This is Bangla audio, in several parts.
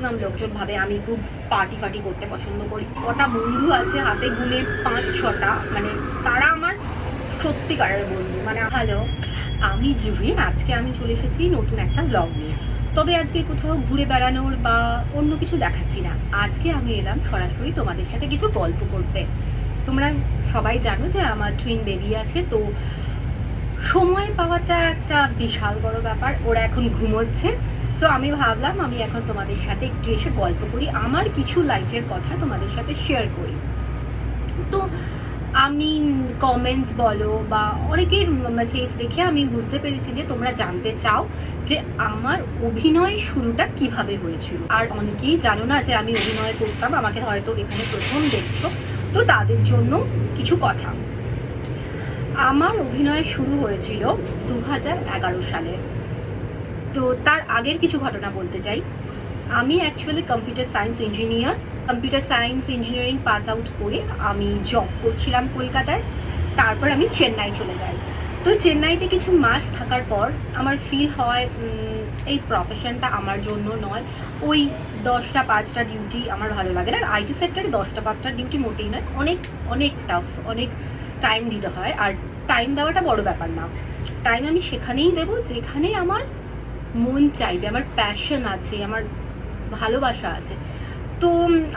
ম্যাক্সিমাম লোকজন ভাবে আমি খুব পার্টি ফার্টি করতে পছন্দ করি। কটা বন্ধু আছে হাতে গুনে পাঁচ ছটা মানে তারা আমার সত্যিকারের বন্ধু। মানে হ্যালো, আমি জুহি, আজকে আমি চলে এসেছি নতুন একটা ব্লগ নিয়ে। তবে আজকে কোথাও ঘুরে বেড়ানোর বা অন্য কিছু দেখাচ্ছি না। আজকে আমি এলাম সরাসরি তোমাদের সাথে কিছু গল্প করতে। তোমরা সবাই জানো যে আমার টুইন বেবি আছে, তো সময় পাওয়াটা একটা বিশাল বড় ব্যাপার। ওরা এখন ঘুমোচ্ছে। সো আমি ভাবলাম, আমি এখন তোমাদের সাথে একটু এসে গল্প করি, আমার কিছু লাইফের কথা তোমাদের সাথে শেয়ার করি। তো, আমি কমেন্টস বলো বা অনেকের মেসেজ দেখে আমি বুঝতে পেরেছি যে তোমরা জানতে চাও যে আমার অভিনয় শুরুটা কীভাবে হয়েছিল। আর অনেকেই জানো না যে আমি অভিনয় করতাম, আমাকে হয়তো এখানে প্রথম দেখছ। তো তাদের জন্য কিছু কথা। আমার অভিনয় শুরু হয়েছিল দু সালে। তো তার আগের কিছু ঘটনা বলতে চাই। আমি actually computer science engineer computer science engineering pass out করে আমি জব করছিলাম কলকাতায়। তারপর আমি চেন্নাই চলে যাই। তো চেন্নাইতে কিছু মাস থাকার পর আমার ফিল হয় এই প্রফেশনটা আমার জন্য নয়। ওই দশটা পাঁচটা ডিউটি আমার ভালো লাগে না। আর আইটি সেক্টরে দশটা পাঁচটা ডিউটি মোটেই নয়। অনেক অনেক টাফ অনেক টাইম দিতে হয়। আর টাইম দেওয়াটা বড় ব্যাপার না। টাইম আমি সেখানেই দেবো যেখানে আমার মন চাইবে, আমার প্যাশন আছে, আমার ভালোবাসা আছে। তো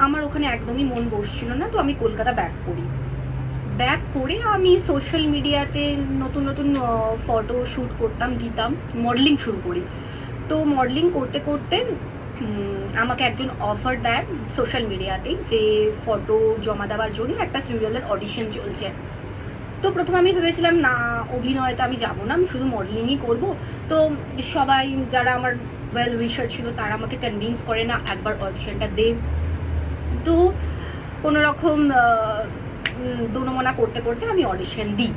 আমার ওখানে একদমই মন বসছিল না, তো আমি কলকাতা ব্যাক করি। ব্যাক করে আমি সোশ্যাল মিডিয়াতে নতুন নতুন ফটো শ্যুট করতাম দিতাম মডেলিং শুরু করি। তো মডেলিং করতে করতে আমাকে একজন অফার দেয় সোশ্যাল মিডিয়াতে যে ফটো জমা দেওয়ার জন্য একটা সিরিয়ালের অডিশন চলছে। তো প্রথমে আমি ভেবেছিলাম, না, অভিনয়তে আমি যাব না, আমি শুধু মডেলিংই করব। তো সবাই যারা আমার ওয়েল উইশার ছিল, তারা আমাকে কনভিন্স করে, না, একবার অডিশনটা দে। তো কোনো রকম দোনমনা করতে করতে আমি অডিশন দিই।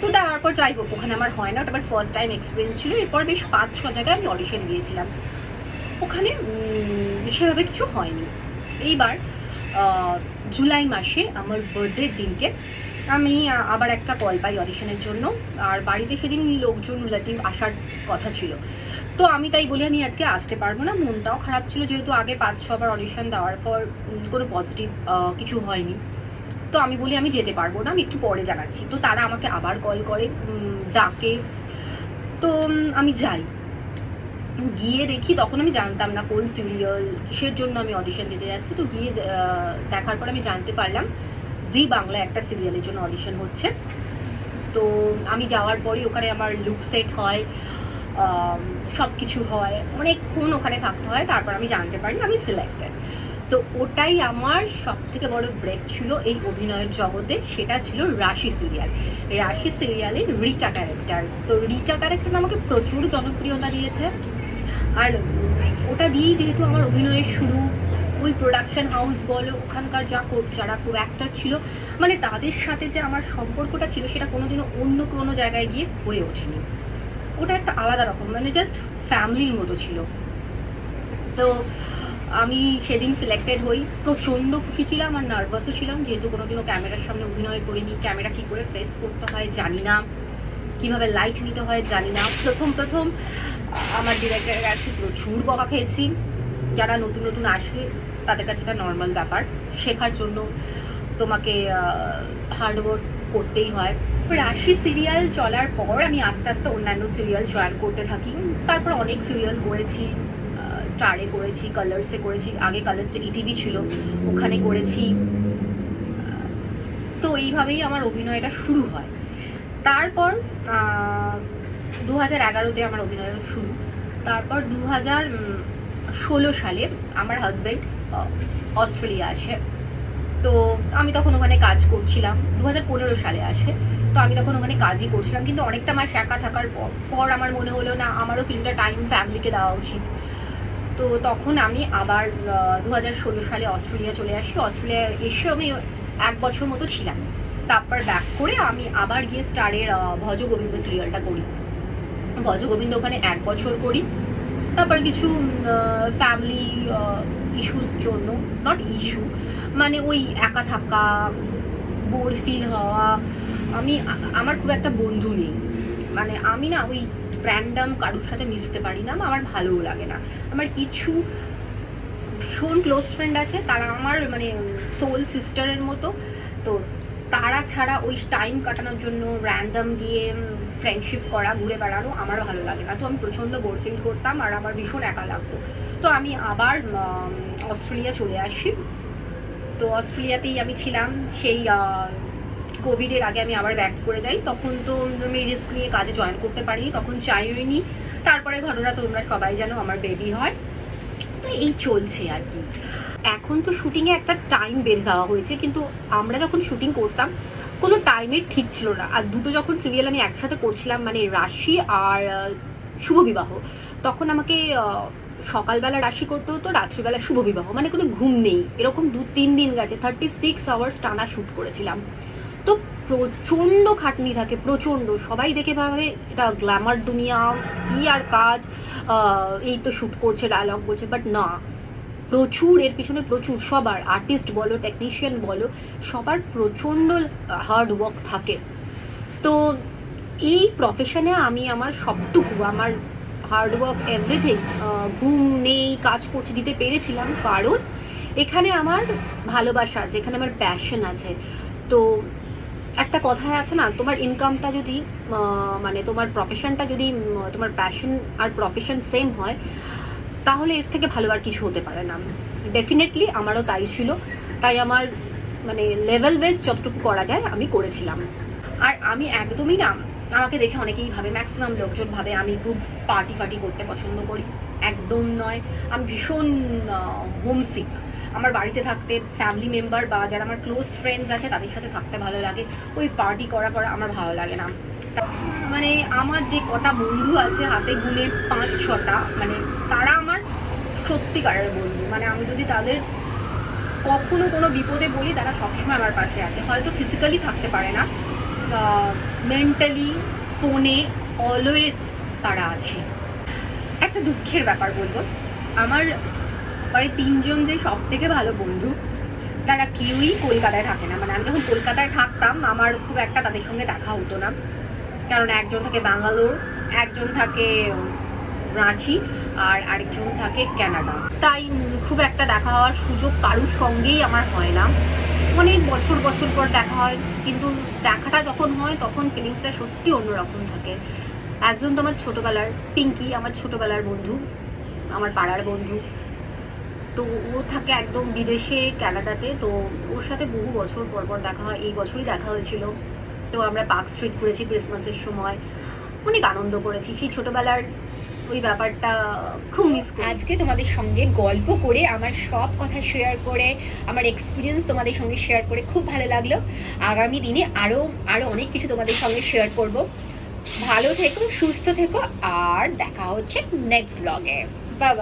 তো দেওয়ার পর যাই হোক, ওখানে আমার হয় না, ওটা আমার ফার্স্ট টাইম এক্সপিরিয়েন্স ছিল। এরপর বেশ পাঁচ ছ জায়গায় আমি অডিশন দিয়েছিলাম। ওখানে সেভাবে কিছু হয়নি। এইবার জুলাই মাসে আমার বার্থডের দিনকে আমি আবার একটা কল পাই অডিশনের জন্য। আর বাড়িতে সেদিন লোকজন রিলেটিভ আসার কথা ছিল। তো আমি তাই বলি, আমি আজকে আসতে পারব না। মনটাও খারাপ ছিল, যেহেতু আগে পাঁচ ছবার অডিশন দেওয়ার পর কোনো পজিটিভ কিছু হয়নি। তো আমি বলি, আমি যেতে পারব না, আমি একটু পরে জানাচ্ছি। তো তারা আমাকে আবার কল করে ডাকে। তো আমি যাই। গিয়ে দেখি, তখন আমি জানতাম না কোন সিরিয়াল কিসের জন্য আমি অডিশন দিতে যাচ্ছি। তো গিয়ে দেখার পর আমি জানতে পারলাম জি বাংলা একটা সিরিয়ালের জন্য অডিশন হচ্ছে। তো আমি যাওয়ার পরই ওখানে আমার লুক সেট হয় সব কিছু হয়, অনেকক্ষণ ওখানে থাকতে হয়, তারপর আমি জানতে পারি আমি সিলেক্টেড তো ওটাই আমার সব থেকে বড় ব্রেক ছিল এই অভিনয়ের জগতে, সেটা ছিল রাশি সিরিয়াল। রাশি সিরিয়ালের রিটা ক্যারেক্টার তো রিটা ক্যারেক্টার আমাকে প্রচুর জনপ্রিয়তা দিয়েছে। আর ওটা দিয়েই যেহেতু আমার অভিনয়ের শুরু ওই প্রোডাকশন হাউস বলো, ওখানকার যা যারা কো অ্যাক্টার ছিল মানে তাদের সাথে যে আমার সম্পর্কটা ছিল, সেটা কোনোদিনও অন্য কোনো জায়গায় গিয়ে হয়ে ওঠেনি। ওটা একটা আলাদা রকম মানে জাস্ট ফ্যামিলির মতো ছিল। তো আমি সেদিন সিলেক্টেড হই। প্রচণ্ড খুশি ছিলাম আর নার্ভাসও ছিলাম, যেহেতু কোনোদিনও ক্যামেরার সামনে অভিনয় করিনি। ক্যামেরা কী করে ফেস করতে হয় জানি না। কীভাবে লাইট নিতে হয় জানি না। প্রথম প্রথম আমার ডিরেক্টরের কাছে প্রচুর বকা খেয়েছি। যারা নতুন নতুন আসে তাদের কাছে এটা নর্মাল ব্যাপার। শেখার জন্য তোমাকে হার্ডওয়ার্ক করতেই হয়। রাশি সিরিয়াল চলার পর আমি আস্তে আস্তে অন্যান্য সিরিয়াল জয়েন করতে থাকি। তারপর অনেক সিরিয়াল করেছি স্টারে করেছি কালার্সে করেছি। আগে কালার্সে ইটিভি ছিল, ওখানে করেছি। তো এইভাবেই আমার অভিনয়টা শুরু হয়। তারপর দু হাজার এগারোতে আমার অভিনয় শুরু। তারপর দু হাজার ষোলো সালে আমার হাজব্যান্ড অস্ট্রেলিয়া আসে। তো আমি তখন ওখানে কাজ করছিলাম। দু হাজার পনেরো সালে আসে। তো আমি তখন ওখানে কাজই করছিলাম। কিন্তু অনেকটা মাস একা থাকার পর পর আমার মনে হলো, না, আমারও কিছুটা টাইম ফ্যামিলিকে দেওয়া উচিত। তো তখন আমি আবার দু হাজার ষোলো সালে অস্ট্রেলিয়া চলে আসি। অস্ট্রেলিয়া এসে আমি এক বছর মতো ছিলাম। তারপর ব্যাক করে আমি আবার গিয়ে স্টারের ভজ গোবিন্দ সিরিয়ালটা করি। ভজ গোবিন্দ ওখানে এক বছর করি। তারপর কিছু ফ্যামিলি ইস্যুস জন্য নট ইস্যু মানে ওই একা থাকা বোর ফিল হওয়া, আমি, আমার খুব একটা বন্ধু নেই। মানে আমি না ওই র্যান্ডাম কারুর সাথে মিশতে পারি না, আমার ভালোও লাগে না। আমার কিছু ভীষণ ক্লোজ ফ্রেন্ড আছে, তারা আমার মানে সোল সিস্টারের মতো, তো তারা ছাড়া ওই টাইম কাটানোর জন্য র্যান্ডাম গিয়ে ফ্রেন্ডশিপ করা, ঘুরে বেড়ানো আমারও ভালো লাগে না। তো আমি প্রচণ্ড বোর ফিল করতাম আর আমার ভীষণ একা লাগতো। তো আমি আবার অস্ট্রেলিয়া চলে আসি। তো অস্ট্রেলিয়াতেই আমি ছিলাম। সেই কোভিডের আগে আমি আবার ব্যাক করে যাই। তখন তো আমি রিস্ক নিয়ে কাজে জয়েন করতে পারিনি, তখন চাইওইনি তারপরে ঘটনা তোমরা সবাই জানো, আমার বেবি হয়। তো এই চলছে আর কি। এখন তো শুটিংয়ে একটা টাইম বেঁধে দেওয়া হয়েছে, কিন্তু আমরা যখন শুটিং করতাম, কোনো টাইমের ঠিক ছিল না। আর দুটো যখন সিরিয়াল আমি একসাথে করছিলাম মানে রাশি আর শুভ বিবাহ, তখন আমাকে সকালবেলা রাশি করতে হতো, রাত্রিবেলা শুভ বিবাহ মানে কোনো ঘুম নেই। এরকম দু তিন দিন গেছে থার্টি সিক্স আওয়ার্স টানা শ্যুট করেছিলাম। তো প্রচণ্ড খাটনি থাকে, প্রচণ্ড। সবাই দেখে ভাবে, এটা গ্ল্যামার দুনিয়া, কি আর কাজ এই তো শ্যুট করছে ডায়লগ বলছে বাট না। প্রচুর, এর পিছনে প্রচুর, সবার আর্টিস্ট বলো টেকনিশিয়ান বলো, সবার প্রচণ্ড হার্ড ওয়ার্ক থাকে। তো এই প্রফেশনে আমি আমার সবটুকু, আমার হার্ড ওয়ার্ক এভরিথিং ঘুম নেই, কাজ করতে দিতে পেরেছিলাম। কারণ এখানে আমার ভালোবাসা আছে, এখানে আমার প্যাশন আছে। তো একটা কথায় আছে না, তোমার ইনকামটা যদি মানে তোমার প্রফেশনটা যদি তোমার প্যাশন আর প্রফেশন সেম হয় তাহলে এর থেকে ভালো আর কিছু হতে পারে না। ডেফিনেটলি আমারও তাই ছিল। তাই আমার মানে লেভেল বেস যতটুকু করা যায় আমি করেছিলাম। আর আমি একদমই না, আমাকে দেখে অনেকেই ভাবে ম্যাক্সিমাম লোকজন ভাবে, আমি খুব পার্টি ফার্টি করতে পছন্দ করি। একদম নয়। আমি ভীষণ হোমসিক আমার বাড়িতে থাকতে ফ্যামিলি মেম্বার বা যারা আমার ক্লোজ ফ্রেন্ডস আছে, তাদের সাথে থাকতে ভালো লাগে। ওই পার্টি করা করা আমার ভালো লাগে না। মানে আমার যে কটা বন্ধু আছে, হাতে গুনে পাঁচ ছটা মানে তারা সত্যিকারের বন্ধু। মানে আমি যদি তাদের কখনো কোনো বিপদে বলি, তারা সবসময় আমার পাশে আছে। হয়তো ফিজিক্যালি থাকতে পারে না মেন্টালি ফোনে অলওয়েজ তারা আছে। একটা দুঃখের ব্যাপার বলব। আমার মানে তিনজন যে সব থেকে ভালো বন্ধু, তারা কেউই কলকাতায় থাকে না। মানে আমি যখন কলকাতায় থাকতাম, আমার খুব একটা তাদের সঙ্গে দেখা হতো না। কারণ একজন থাকে ব্যাঙ্গালোর একজন থাকে রাঁচি আর আরেকজন থাকে ক্যানাডা। তাই খুব একটা দেখা হওয়ার সুযোগ কারুর সঙ্গেই আমার হয় না। অনেক বছর বছর পর দেখা হয়, কিন্তু দেখাটা যখন হয়, তখন ফিলিংসটা সত্যি অন্যরকম থাকে। একজন তো আমার ছোটোবেলার, পিঙ্কি আমার ছোটোবেলার বন্ধু, আমার পাড়ার বন্ধু। তো ও থাকে একদম বিদেশে কানাডাতে তো ওর সাথে বহু বছর পর পর দেখা হয়, এই বছরই দেখা হয়েছিল। তো আমরা পার্ক স্ট্রিট ঘুরেছি ক্রিসমাসের সময়। অনেক আনন্দ করেছি। সেই ছোটোবেলার ওই ব্যাপারটা খুব মিস আজকে তোমাদের সঙ্গে গল্প করে আমার সব কথা শেয়ার করে আমার এক্সপিরিয়েন্স তোমাদের সঙ্গে শেয়ার করে খুব ভালো লাগল। আগামী দিনে আরও আরও অনেক কিছু তোমাদের সঙ্গে শেয়ার করব। ভালো থেকো সুস্থ থেকো আর দেখা হচ্ছে নেক্সট ব্লগে বাবা